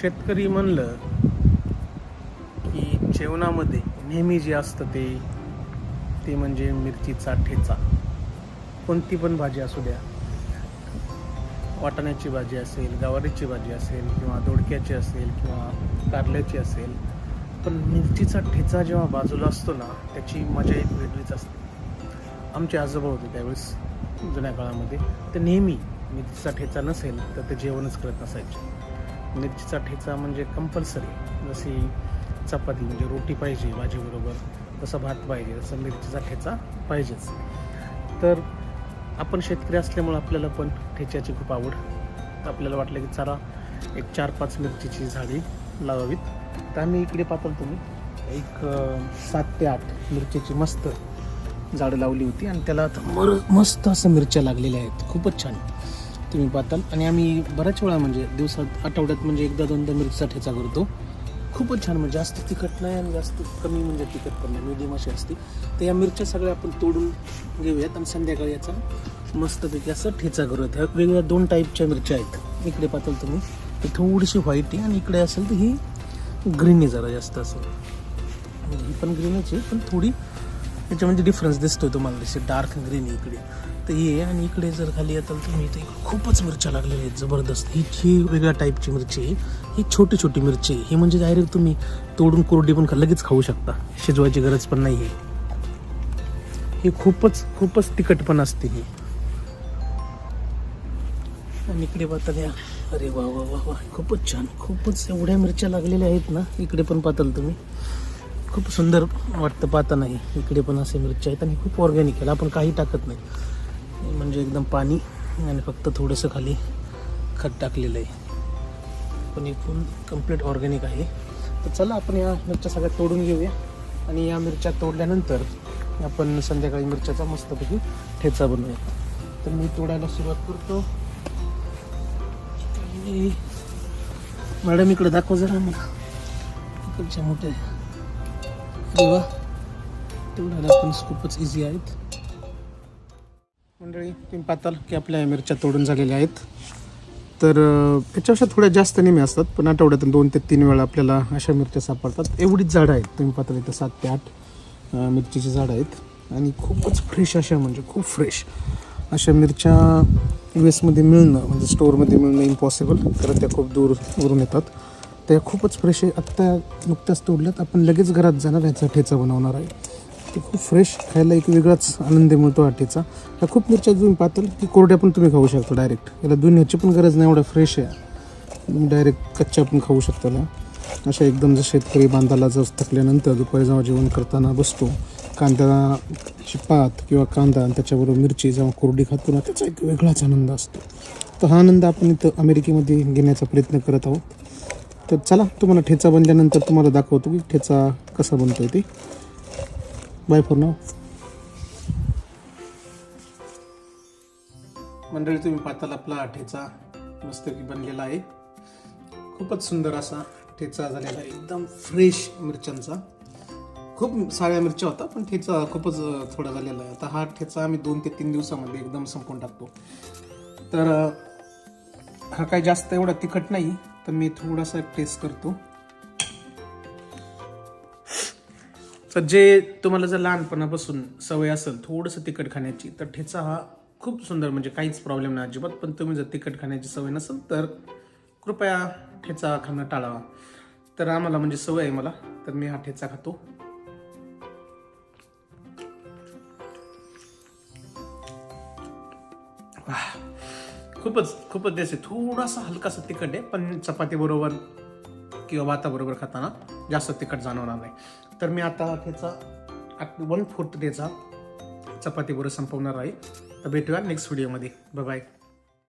शेतकरी म्हणलं की जेवणामध्ये नेहमी जे असतं ते ते म्हणजे मिरचीचा ठेचा. कोणती पण भाजी असू द्या. वाटाण्याची भाजी असेल गवारीची भाजी असेल किंवा दोडक्याची असेल किंवा कारल्याची असेल पण मिरचीचा ठेचा जेव्हा बाजूला असतो ना त्याची मजा एक वेगळीच असते. आमचे आजोबा होते त्यावेळेस जुन्या काळामध्ये ते नेहमी मिरचीचा ठेचा नसेल तर ते जेवणच करत नसायचे. मिरचीचा ठेचा म्हणजे कंपल्सरी जशी चपाती म्हणजे रोटी पाहिजे भाजीबरोबर जसं भात पाहिजे तसं मिरचीचा ठेचा पाहिजेच. तर आपण शेतकरी असल्यामुळं आपल्याला पण ठेच्याची खूप आवड. तर आपल्याला वाटलं की चला एक चार पाच मिरचीची झाडी लावावीत. तर आम्ही इकडे पाहताल तुम्ही एक सात ते आठ मिरचीची मस्त झाडं लावली होती आणि त्याला आता मर मस्त असं मिरच्या लागलेल्या आहेत. खूपच छान. तुम्ही पाहताल. आणि आम्ही बऱ्याच वेळा म्हणजे दिवसात आठवड्यात म्हणजे एकदा दोनदा मिरचीचा ठेचा करतो. खूपच छान म्हणजे जास्त तिखट नाही आणि जास्त कमी म्हणजे तिखट पण नाही. मीडियम अशी असते. तर या मिरच्या सगळ्या आपण तोडून घेऊयात आणि संध्याकाळी याचा मस्तपैकी असं ठेचा करूयात. ह्या वेगवेगळ्या दोन टाईपच्या मिरच्या आहेत. इकडे पाहताल तुम्ही. ती थोडीशी व्हाईट आहे आणि इकडे असेल तर ही ग्रीन आहे जरा जास्त असेल. ही पण ग्रीनच आहे पण थोडी याच्यामध्ये डिफरन्स दिसतोय तुम्हाला दिसते डार्क ग्रीन इकडे. तर हे आणि इकडे जर खाली येताल तुम्ही तर खूपच मिरच्या लागलेल्या आहेत जबरदस्त. ही ही वेगळ्या टाईपची मिरची आहे ही छोटी छोटी मिरची आहे. ही म्हणजे डायरेक्ट तुम्ही तोडून कोरडी पण लगेच खाऊ शकता. शिजवायची गरज पण नाही आहे ही खूपच खूपच तिखट पण असते ही. आणि इकडे पातळ या अरे वा वा वा वा खूपच छान. खूपच एवढ्या मिरच्या लागलेल्या आहेत ना इकडे पण पाहताल तुम्ही. खूप सुंदर वाटतं पाहतानाही इकडे पण असे मिरच्या आहेत आणि खूप ऑर्गॅनिक आहे आपण काही टाकत नाही. म्हणजे एकदम पाणी आणि फक्त थोडंसं खाली खत टाकलेलं आहे. पण हे फुल कंप्लीट ऑर्गॅनिक आहे. तर चला आपण या मिरच्या सगळ्या तोडून घेऊया. आणि या मिरच्या तोडल्यानंतर आपण संध्याकाळी मिरच्याचा मस्तपैकी ठेचा बनवूया. तर मी तोडायला सुरुवात करतो. आणि मॅडम इकडे दाखव जरा मला इकडच्या मोठ्या. देवा वा तेवढ्याला पण खूपच इझी आहेत. मंडळी तुम्ही पाहताल की आपल्या मिरच्या तोडून झालेल्या आहेत. तर याच्यापेक्षा थोड्या जास्त नेहमी असतात पण आठवड्यातून दोन ते तीन वेळा आपल्याला अशा मिरच्या सापडतात. एवढीच झाडं आहेत तुम्ही पाहताल इथं सात ते आठ मिरचीची झाडं आहेत. आणि खूपच फ्रेश अशा म्हणजे खूप फ्रेश अशा मिरच्या यू एसमध्ये मिळणं म्हणजे स्टोअरमध्ये मिळणं इम्पॉसिबल तर त्या खूप दूरवरून येतात. ते खूपच फ्रेश आहे. आत्ता नुकत्याच तोडल्यात. आपण लगेच घरात जाणार याचा ठेचा बनवणार आहे. ते खूप फ्रेश खायला एक वेगळाच आनंद मिळतो हा ठेचा. ह्या खूप मिरच्या तुम्ही पाहताल की कोरड्या पण तुम्ही खाऊ शकता डायरेक्ट याला दुनियाची पण गरज नाही एवढा फ्रेश आहे. तुम्ही डायरेक्ट कच्च्या पण खाऊ शकता ना अशा एकदम जर शेतकरी बांधाला जर थकल्यानंतर दुपारी जेव्हा जेवण करताना बसतो कांद्याची पात किंवा कांदा आणि त्याच्याबरोबर मिरची जेव्हा कोरडी खातो ना त्याचा एक वेगळाच आनंद असतो. तर हा आनंद आपण इथं अमेरिकेमध्ये घेण्याचा प्रयत्न करत आहोत. तर चला तुम्हाला ठेचा बनल्यानंतर तुम्हाला दाखवतो की ठेचा कसा बनतोय ते. बाय फॉर नाव मंडळी तुम्ही पाहताल आपला ठेचा मस्तपैकी बनलेला आहे. खूपच सुंदर असा ठेचा झालेला आहे. एकदम फ्रेश मिरच्यांचा. खूप साऱ्या मिरच्या होता पण ठेचा खूपच थोडा झालेला आहे. आता हा ठेचा आम्ही दोन ते तीन दिवसामध्ये एकदम संपवून टाकतो. तर हा काय जास्त एवढा तिखट नाही तर मी थोडासा टेस्ट करतो. तर जे तुम्हाला जर लहानपणापासून सवय असेल थोडंसं तिखट खाण्याची तर ठेचा हा खूप सुंदर म्हणजे काहीच प्रॉब्लेम नाही अजिबात. पण तुम्ही जर तिखट खाण्याची सवय नसेल तर कृपया ठेचा खाणं टाळावा तर आम्हाला म्हणजे सवय आहे मला तर मी हा ठेचा खातो. वा खूपच खूपच देश आहे थोडासा हलकासा तिखट आहे पण चपाती बरोबर किंवा भाताबरोबर खाताना जास्त तिखट जाणवणार नाही. तर मी आता त्याचा वन फोर्थ डेचा चपातीबरोबर संपवणार आहे. तर भेटूया नेक्स्ट व्हिडिओमध्ये बाय